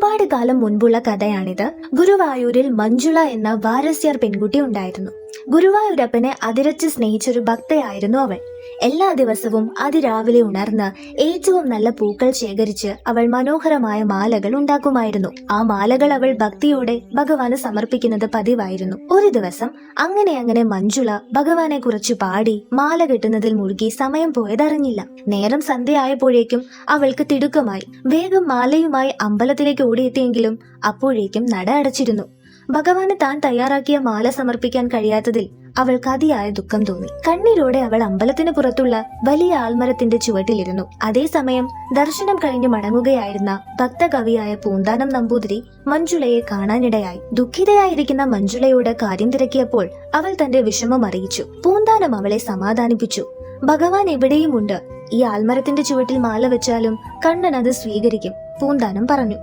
ഒരുപാട് കാലം മുൻപുള്ള കഥയാണിത്. ഗുരുവായൂരിൽ മഞ്ജുള എന്ന വാരസ്യർ പെൺകുട്ടി ഉണ്ടായിരുന്നു. ഗുരുവായൂരപ്പനെ അതിരച്ച് സ്നേഹിച്ചൊരു ഭക്തയായിരുന്നു അവൾ എല്ലാ ദിവസവും അതിരാവിലെ ഉണർന്ന് ഏറ്റവും നല്ല പൂക്കൾ ശേഖരിച്ച് അവൾ മനോഹരമായ മാലകൾ ഉണ്ടാക്കുമായിരുന്നു. ആ മാലകൾ അവൾ ഭക്തിയോടെ ഭഗവാന് സമർപ്പിക്കുന്നത് പതിവായിരുന്നു. ഒരു ദിവസം അങ്ങനെ അങ്ങനെ മഞ്ജുള ഭഗവാനെ കുറിച്ച് പാടി മാല കെട്ടുന്നതിൽ മുഴുകി സമയം പോയതറിഞ്ഞില്ല. നേരം സന്ധ്യയായപ്പോഴേക്കും അവൾക്ക് തിടുക്കമായി. വേഗം മാലയുമായി അമ്പലത്തിലേക്ക് ഓടിയെത്തിയെങ്കിലും അപ്പോഴേക്കും നട അടച്ചിരുന്നു. ഭഗവാന് താൻ തയ്യാറാക്കിയ മാല സമർപ്പിക്കാൻ കഴിയാത്തതിൽ അവൾക്ക് അതിയായ ദുഃഖം തോന്നി. കണ്ണീരോടെ അവൾ അമ്പലത്തിന് പുറത്തുള്ള വലിയ ആൽമരത്തിന്റെ ചുവട്ടിലിരുന്നു. അതേസമയം ദർശനം കഴിഞ്ഞ് മടങ്ങുകയായിരുന്ന ഭക്തകവിയായ പൂന്താനം നമ്പൂതിരി മഞ്ജുളയെ കാണാനിടയായി. ദുഃഖിതയായിരിക്കുന്ന മഞ്ജുളയോട് കാര്യം തിരക്കിയപ്പോൾ അവൾ തന്റെ വിഷമം അറിയിച്ചു. പൂന്താനം അവളെ സമാധാനിപ്പിച്ചു. ഭഗവാൻ എവിടെയുമുണ്ട്? ഈ ആൽമരത്തിന്റെ ചുവട്ടിൽ മാല വെച്ചാലും കണ്ണൻ അത് സ്വീകരിക്കും പൂന്താനം പറഞ്ഞു.